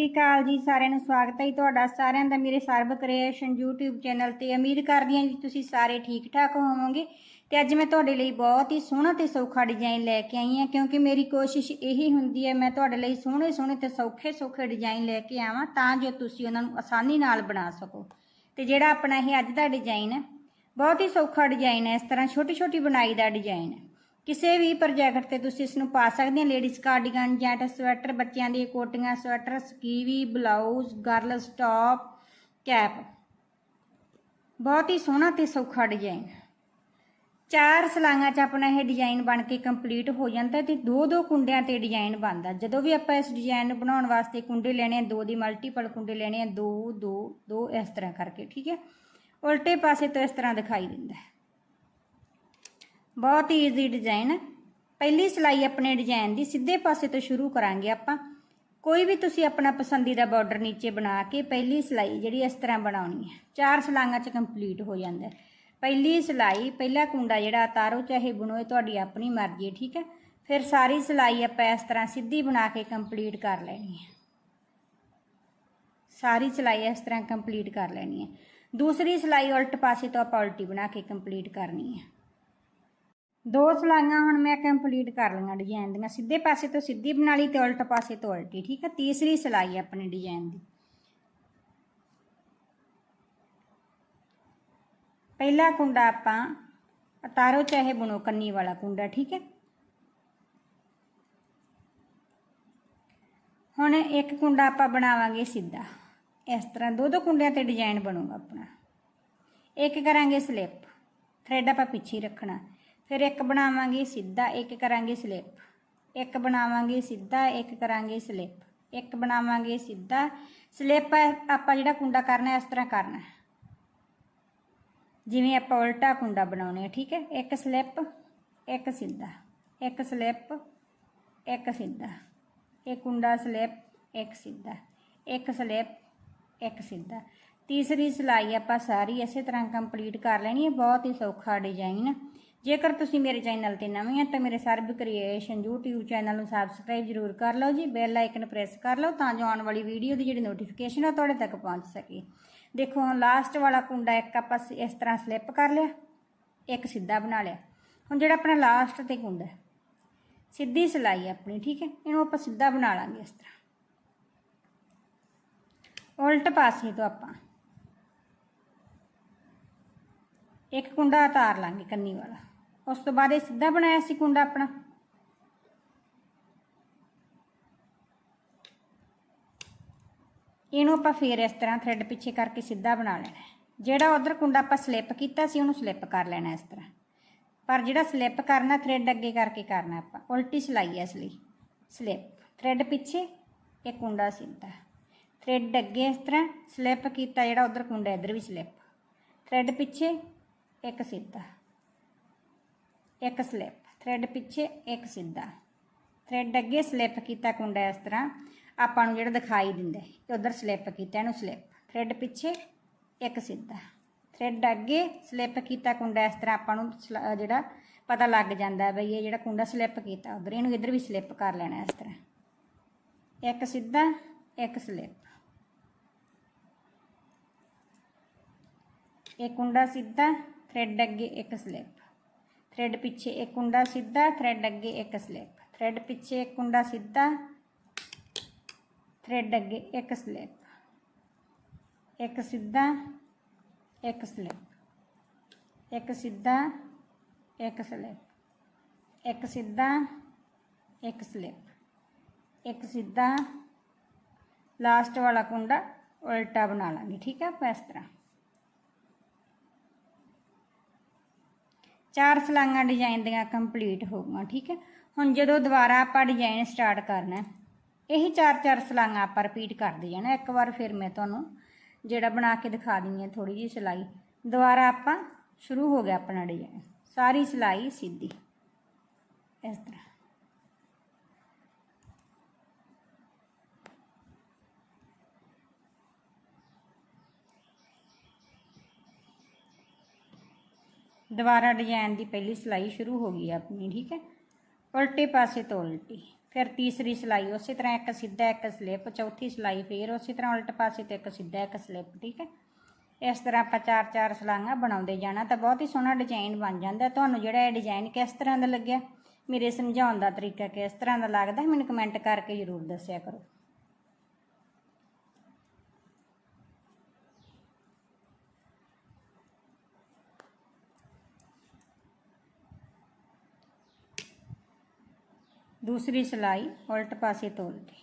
ਸ੍ਰੀ ਅਕਾਲ ਜੀ, ਸਾਰਿਆਂ ਨੂੰ ਸਵਾਗਤ ਹੈ ਜੀ ਤੁਹਾਡਾ, ਸਾਰਿਆਂ ਦਾ ਮੇਰੇ ਸਰਬ ਕ੍ਰੀਏਸ਼ਨ YouTube ਚੈਨਲ ਤੇ। ਉਮੀਦ ਕਰਦੀ ਹਾਂ ਜੀ ਤੁਸੀਂ ਸਾਰੇ ਠੀਕ ਠਾਕ ਹੋਵੋਗੇ। ਤੇ ਅੱਜ ਮੈਂ ਤੁਹਾਡੇ ਲਈ ਬਹੁਤ ਹੀ ਸੋਹਣਾ ਤੇ ਸੌਖਾ ਡਿਜ਼ਾਈਨ ਲੈ ਕੇ ਆਈ ਹਾਂ, ਕਿਉਂਕਿ ਮੇਰੀ ਕੋਸ਼ਿਸ਼ ਇਹੀ ਹੁੰਦੀ ਹੈ, ਮੈਂ ਤੁਹਾਡੇ ਲਈ ਸੋਹਣੇ ਸੋਹਣੇ ਤੇ ਸੌਖੇ ਸੌਖੇ ਡਿਜ਼ਾਈਨ ਲੈ ਕੇ ਆਵਾਂ, ਤਾਂ ਜੋ ਤੁਸੀਂ ਉਹਨਾਂ ਨੂੰ ਆਸਾਨੀ ਨਾਲ ਬਣਾ ਸਕੋ। ਤੇ ਜਿਹੜਾ ਆਪਣਾ ਇਹ ਅੱਜ ਦਾ ਡਿਜ਼ਾਈਨ ਹੈ, ਬਹੁਤ ਹੀ ਸੌਖਾ ਡਿਜ਼ਾਈਨ ਹੈ, ਇਸ ਤਰ੍ਹਾਂ ਛੋਟੀ ਛੋਟੀ ਬੁਣਾਈ ਦਾ ਡਿਜ਼ਾਈਨ ਹੈ। ਕਿਸੇ ਵੀ ਪ੍ਰੋਜੈਕਟ ਤੇ ਤੁਸੀਂ ਇਸ ਨੂੰ ਪਾ ਸਕਦੇ ਹੋ ਲੇਡੀਜ਼ ਕਾਰਡੀਗਨ ਜੈਂਟ ਸਵੈਟਰ, ਬੱਚਿਆਂ ਦੀ ਕੋਟੀਆਂ, sweater, skivvy blouse girls top cap ਬਹੁਤ ਹੀ ਸੋਹਣਾ ਤੇ ਸੌਖਾ ਡਿਜ਼ਾਈਨ ਚਾਰ ਸਲਾਈਆਂ 'ਚ ਆਪਣਾ ਇਹ ਡਿਜ਼ਾਈਨ ਬਣ ਕੇ ਕੰਪਲੀਟ ਹੋ ਜਾਂਦਾ ਤੇ ਦੋ ਦੋ ਕੁੰਡਿਆਂ ਤੇ ਡਿਜ਼ਾਈਨ ਬਣਦਾ। ਜਦੋਂ ਵੀ ਆਪਾਂ ਇਸ ਡਿਜ਼ਾਈਨ ਨੂੰ ਬਣਾਉਣ ਵਾਸਤੇ ਕੁੰਡੇ ਲੈਣੇ ਆ, ਦੋ ਦੀ ਮਲਟੀਪਲ ਕੁੰਡੇ ਲੈਣੇ ਆ, ਦੋ ਦੋ ਦੋ, ਇਸ ਤਰ੍ਹਾਂ ਕਰਕੇ, ਠੀਕ ਹੈ? ਉਲਟੇ ਪਾਸੇ ਤੋਂ ਇਸ ਤਰ੍ਹਾਂ ਦਿਖਾਈ ਦਿੰਦਾ ਬਹੁਤ ਹੀ ਈਜ਼ੀ ਡਿਜ਼ਾਈਨ ਪਹਿਲੀ ਸਿਲਾਈ ਆਪਣੇ ਡਿਜ਼ਾਈਨ ਦੀ, ਸਿੱਧੇ ਪਾਸੇ ਤੋਂ ਸ਼ੁਰੂ ਕਰਾਂਗੇ ਆਪਾਂ। ਕੋਈ ਵੀ ਤੁਸੀਂ ਆਪਣਾ ਪਸੰਦੀਦਾ ਬਾਰਡਰ ਨੀਚੇ ਬਣਾ ਕੇ ਪਹਿਲੀ ਸਿਲਾਈ ਜਿਹੜੀ ਇਸ ਤਰ੍ਹਾਂ ਬਣਾਉਣੀ ਹੈ। ਚਾਰ ਸਿਲਾਈਆਂ 'ਚ ਕੰਪਲੀਟ ਹੋ ਜਾਂਦਾ ਪਹਿਲੀ ਸਿਲਾਈ, ਪਹਿਲਾ ਕੁੰਡਾ ਜਿਹੜਾ ਤਾਰੋ, ਚਾਹੇ ਬੁਣੋ, ਇਹ ਤੁਹਾਡੀ ਆਪਣੀ ਮਰਜ਼ੀ ਹੈ, ਠੀਕ ਹੈ? ਫਿਰ ਸਾਰੀ ਸਿਲਾਈ ਆਪਾਂ ਇਸ ਤਰ੍ਹਾਂ ਸਿੱਧੀ ਬਣਾ ਕੇ ਕੰਪਲੀਟ ਕਰ ਲੈਣੀ ਹੈ। ਸਾਰੀ ਸਿਲਾਈ ਇਸ ਤਰ੍ਹਾਂ ਕੰਪਲੀਟ ਕਰ ਲੈਣੀ ਹੈ। ਦੂਸਰੀ ਸਿਲਾਈ ਉਲਟ ਪਾਸੇ ਤੋਂ ਆਪਾਂ ਉਲਟੀ ਬਣਾ ਕੇ ਕੰਪਲੀਟ ਕਰਨੀ ਹੈ। ਦੋ ਸਲਾਈਆਂ ਹੁਣ ਮੈਂ ਕੰਪਲੀਟ ਕਰ ਲਈਆਂ ਡਿਜ਼ਾਈਨ ਦੀਆਂ। ਸਿੱਧੇ ਪਾਸੇ ਤੋਂ ਸਿੱਧੀ ਬਣਾ ਲਈ ਤੇ ਉਲਟ ਪਾਸੇ ਤੋਂ ਉਲਟੀ, ਠੀਕ ਹੈ ਤੀਸਰੀ ਸਲਾਈ ਆਪਣੇ ਡਿਜ਼ਾਈਨ ਦੀ। ਪਹਿਲਾ ਕੁੰਡਾ ਆਪਾਂ ਉਤਾਰੋ ਚਾਹੇ ਬਣੋ, ਕੰਨੀ ਵਾਲਾ ਕੁੰਡਾ, ਠੀਕ ਹੈ ਹੁਣ ਇੱਕ ਕੁੰਡਾ ਆਪਾਂ ਬਣਾਵਾਂਗੇ ਸਿੱਧਾ। ਇਸ ਤਰ੍ਹਾਂ ਦੋ ਦੋ ਕੁੰਡਿਆਂ ਤੇ ਡਿਜ਼ਾਈਨ ਬਣੂਗਾ ਆਪਣਾ। ਇੱਕ ਕਰਾਂਗੇ ਸਲਿੱਪ ਥਰੈਡ ਆਪਾਂ ਪਿੱਛੇ ਰੱਖਣਾ। ਫਿਰ ਇੱਕ ਬਣਾਵਾਂਗੇ ਸਿੱਧਾ, ਇੱਕ ਕਰਾਂਗੇ ਸਲਿੱਪ। ਇੱਕ ਬਣਾਵਾਂਗੇ ਸਿੱਧਾ, ਇੱਕ ਕਰਾਂਗੇ ਸਲਿੱਪ। ਇੱਕ ਬਣਾਵਾਂਗੇ ਸਿੱਧਾ। ਸਲਿੱਪ ਆਪਾਂ ਜਿਹੜਾ ਕੁੰਡਾ ਕਰਨਾ ਇਸ ਤਰ੍ਹਾਂ ਕਰਨਾ। ਜਿਵੇਂ ਆਪਾਂ ਉਲਟਾ ਕੁੰਡਾ ਬਣਾਉਣੇ ਆ, ਠੀਕ ਹੈ ਇੱਕ ਸਲਿੱਪ, ਇੱਕ ਸਿੱਧਾ। ਇੱਕ ਸਲਿੱਪ, ਇੱਕ ਸਿੱਧਾ। ਇੱਕ ਕੁੰਡਾ ਸਲਿੱਪ, ਇੱਕ ਸਿੱਧਾ। ਇੱਕ ਸਲਿੱਪ, ਇੱਕ ਸਿੱਧਾ। ਤੀਸਰੀ ਸਿਲਾਈ ਆਪਾਂ ਸਾਰੀ ਇਸੇ ਤਰ੍ਹਾਂ ਕੰਪਲੀਟ ਕਰ ਲੈਣੀ ਹੈ ਬਹੁਤ ਹੀ ਸੌਖਾ ਡਿਜ਼ਾਈਨ ਜੇਕਰ ਤੁਸੀਂ ਮੇਰੇ ਚੈਨਲ ਤੇ ਨਵੇਂ ਹੋ ਤਾਂ ਮੇਰੇ ਸਰਬ ਕ੍ਰੀਏਸ਼ਨ YouTube ਚੈਨਲ ਨੂੰ ਸਬਸਕ੍ਰਾਈਬ ਜ਼ਰੂਰ ਕਰ ਲਓ ਜੀ ਬੈਲ ਆਈਕਨ ਪ੍ਰੈਸ ਕਰ ਲਓ, ਤਾਂ ਜੋ ਆਉਣ ਵਾਲੀ ਵੀਡੀਓ ਦੀ ਜਿਹੜੀ ਨੋਟੀਫਿਕੇਸ਼ਨ ਆ ਤੁਹਾਡੇ ਤੱਕ ਪਹੁੰਚ ਸਕੇ। ਦੇਖੋ, ਹੁਣ ਲਾਸਟ ਵਾਲਾ ਕੁੰਡਾ ਇੱਕ ਆਪਾਂ ਸ- ਇਸ ਤਰ੍ਹਾਂ ਸਲਿੱਪ ਕਰ ਲਿਆ, ਇੱਕ ਸਿੱਧਾ ਬਣਾ ਲਿਆ। ਹੁਣ ਜਿਹੜਾ ਆਪਣਾ ਲਾਸਟ ਤੇ ਕੁੰਡਾ ਸਿੱਧੀ ਸਿਲਾਈ ਆਪਣੀ, ਠੀਕ ਹੈ? ਇਹਨੂੰ ਆਪਾਂ ਸਿੱਧਾ ਬਣਾ ਲਾਂਗੇ ਇਸ ਤਰ੍ਹਾਂ। ਉਲਟ ਪਾਸੇ ਤੋਂ ਆਪਾਂ ਇੱਕ ਕੁੰਡਾ ਉਤਾਰ ਲਾਂਗੇ ਕੰਨੀ ਵਾਲਾ। ਉਸ ਤੋਂ ਬਾਅਦ ਇਹ ਸਿੱਧਾ ਬਣਾਇਆ ਸੀ ਕੁੰਡਾ ਆਪਣਾ। ਇਹਨੂੰ ਆਪਾਂ ਫੇਰ ਇਸ ਤਰ੍ਹਾਂ ਥ੍ਰੈਡ ਪਿੱਛੇ ਕਰਕੇ ਸਿੱਧਾ ਬਣਾ ਲੈਣਾ ਜਿਹੜਾ ਉਧਰ ਕੁੰਡਾ ਆਪਾਂ ਸਲਿੱਪ ਕੀਤਾ ਸੀ, ਉਹਨੂੰ ਸਲਿੱਪ ਕਰ ਲੈਣਾ ਇਸ ਤਰ੍ਹਾਂ। ਪਰ ਜਿਹੜਾ ਸਲਿੱਪ ਕਰਨਾ ਥ੍ਰੈਡ ਅੱਗੇ ਕਰਕੇ ਕਰਨਾ ਆਪਾਂ, ਉਲਟੀ ਸਿਲਾਈ ਹੈ ਇਸ ਲਈ। ਸਲਿੱਪ ਥ੍ਰੈਡ ਪਿੱਛੇ, ਇਹ ਕੁੰਡਾ ਸਿੱਧਾ। ਥ੍ਰੈਡ ਅੱਗੇ ਇਸ ਤਰ੍ਹਾਂ ਸਲਿੱਪ ਕੀਤਾ, ਜਿਹੜਾ ਉਧਰ ਕੁੰਡਾ ਇਧਰ ਵੀ ਸਲਿੱਪ ਥ੍ਰੈਡ ਪਿੱਛੇ, ਇੱਕ ਸਿੱਧਾ। ਇੱਕ ਸਲਿੱਪ ਥ੍ਰੈਡ ਪਿੱਛੇ ਇੱਕ ਸਿੱਧਾ। ਥ੍ਰੈਡ ਅੱਗੇ ਸਲਿੱਪ ਕੀਤਾ ਕੁੰਡਾ ਇਸ ਤਰ੍ਹਾਂ, ਆਪਾਂ ਨੂੰ ਜਿਹੜਾ ਦਿਖਾਈ ਦਿੰਦਾ ਹੈ ਉਧਰ ਸਲਿੱਪ ਕੀਤਾ, ਇਹਨੂੰ ਸਲਿੱਪ ਥ੍ਰੈਡ ਪਿੱਛੇ ਇੱਕ ਸਿੱਧਾ। ਥ੍ਰੈਡ ਅੱਗੇ ਸਲਿੱਪ ਕੀਤਾ ਕੁੰਡਾ ਇਸ ਤਰ੍ਹਾਂ ਆਪਾਂ ਨੂੰ ਸਲ- ਜਿਹੜਾ ਪਤਾ ਲੱਗ ਜਾਂਦਾ ਬਈ ਇਹ ਜਿਹੜਾ ਕੁੰਡਾ ਸਲਿੱਪ ਕੀਤਾ, ਉਧਰ ਇਹਨੂੰ ਇਧਰ ਵੀ ਸਲਿੱਪ ਕਰ ਲੈਣਾ ਇਸ ਤਰ੍ਹਾਂ। ਇੱਕ ਸਿੱਧਾ, ਇੱਕ ਸਲਿੱਪ ਇਹ ਕੁੰਡਾ ਸਿੱਧਾ ਥ੍ਰੈਡ ਅੱਗੇ ਇੱਕ ਸਲਿੱਪ ਥ੍ਰੈਡ ਪਿੱਛੇ ਇੱਕ ਕੁੰਡਾ ਸਿੱਧਾ, ਥ੍ਰੈਡ ਅੱਗੇ ਇੱਕ ਸਲਿੱਪ। ਥ੍ਰੈਡ ਪਿੱਛੇ ਇੱਕ ਕੁੰਡਾ ਸਿੱਧਾ, ਥ੍ਰੈਡ ਅੱਗੇ ਇੱਕ ਸਲਿੱਪ। ਇੱਕ ਸਿੱਧਾ, ਇੱਕ ਸਲਿੱਪ। ਇੱਕ ਸਿੱਧਾ, ਇੱਕ ਸਲਿੱਪ। ਇੱਕ ਸਿੱਧਾ, ਇੱਕ ਸਲਿੱਪ। ਇੱਕ ਸਿੱਧਾ, ਲਾਸਟ ਵਾਲਾ ਕੁੰਡਾ ਉਲਟਾ ਬਣਾ ਲਾਂਗੇ, ਠੀਕ ਹੈ ਇਸ ਤਰ੍ਹਾਂ। ਚਾਰ ਸਲਾਈਆਂ ਡਿਜ਼ਾਈਨ ਦੀਆਂ ਕੰਪਲੀਟ ਹੋ ਗਈਆਂ ਠੀਕ ਹੈ? ਹੁਣ ਜਦੋਂ ਦੁਬਾਰਾ ਆਪਾਂ ਡਿਜ਼ਾਈਨ ਸਟਾਰਟ ਕਰਨਾ ਹੈ, ਇਹੀ ਚਾਰ ਚਾਰ ਸਲਾਈਆਂ ਆਪਾਂ ਰਿਪੀਟ ਕਰਦੇ ਜਾਣਾ ਇੱਕ ਵਾਰ ਫਿਰ ਮੈਂ ਤੁਹਾਨੂੰ ਜਿਹੜਾ ਬਣਾ ਕੇ ਦਿਖਾ ਦਿੰਦੀ ਹਾਂ ਥੋੜੀ ਜਿਹੀ ਸਿਲਾਈ। ਦੁਬਾਰਾ ਆਪਾਂ ਸ਼ੁਰੂ ਹੋ ਗਿਆ ਆਪਣਾ ਡਿਜ਼ਾਈਨ ਸਾਰੀ ਸਿਲਾਈ ਸਿੱਧੀ। ਇਸ ਤਰ੍ਹਾਂ। ਦੁਬਾਰਾ ਡਿਜ਼ਾਈਨ ਦੀ ਪਹਿਲੀ ਸਿਲਾਈ ਸ਼ੁਰੂ ਹੋ ਗਈ ਆਪਣੀ, ਠੀਕ ਹੈ? ਉਲਟੇ ਪਾਸੇ ਤੋਂ ਉਲਟੀ ਫਿਰ ਤੀਸਰੀ ਸਿਲਾਈ, ਉਸੇ ਤਰ੍ਹਾਂ ਇੱਕ ਸਿੱਧਾ ਇੱਕ ਸਲਿੱਪ, ਚੌਥੀ ਸਿਲਾਈ, ਫਿਰ ਉਸੇ ਤਰ੍ਹਾਂ ਉਲਟ ਪਾਸੇ ਤੇ ਇੱਕ ਸਿੱਧਾ ਇੱਕ ਸਲਿੱਪ, ਠੀਕ ਹੈ? ਇਸ ਤਰ੍ਹਾਂ ਆਪਾਂ ਚਾਰ ਚਾਰ ਸਲਾਈਆਂ ਬਣਾਉਂਦੇ ਜਾਣਾ ਤਾਂ ਬਹੁਤ ਹੀ ਸੋਹਣਾ ਡਿਜ਼ਾਈਨ ਬਣ ਜਾਂਦਾ। ਤੁਹਾਨੂੰ ਜਿਹੜਾ ਇਹ ਡਿਜ਼ਾਈਨ ਕਿਸ ਤਰ੍ਹਾਂ ਦਾ ਲੱਗਿਆ, ਮੇਰੇ ਸਮਝਾਉਣ ਦਾ ਤਰੀਕਾ ਕਿਸ ਤਰ੍ਹਾਂ ਦਾ ਲੱਗਦਾ, ਮੈਨੂੰ ਕਮੈਂਟ ਕਰਕੇ ਜ਼ਰੂਰ ਦੱਸਿਆ ਕਰੋ। ਦੂਸਰੀ ਸਿਲਾਈ ਉਲਟ ਪਾਸੇ ਤੋਲ ਕੇ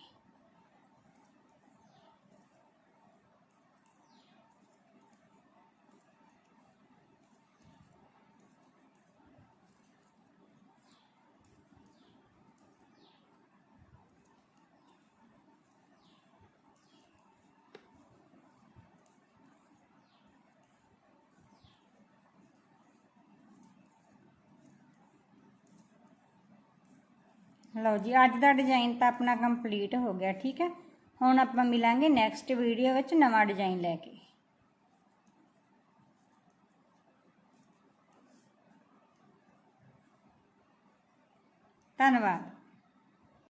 ਲਓ ਜੀ, ਅੱਜ ਦਾ ਡਿਜ਼ਾਈਨ ਤਾਂ ਆਪਣਾ ਕੰਪਲੀਟ ਹੋ ਗਿਆ, ਠੀਕ ਹੈ? ਹੁਣ ਆਪਾਂ ਮਿਲਾਂਗੇ ਨੈਕਸਟ ਵੀਡੀਓ ਵਿੱਚ ਨਵਾਂ ਡਿਜ਼ਾਈਨ ਲੈ ਕੇ। ਧੰਨਵਾਦ।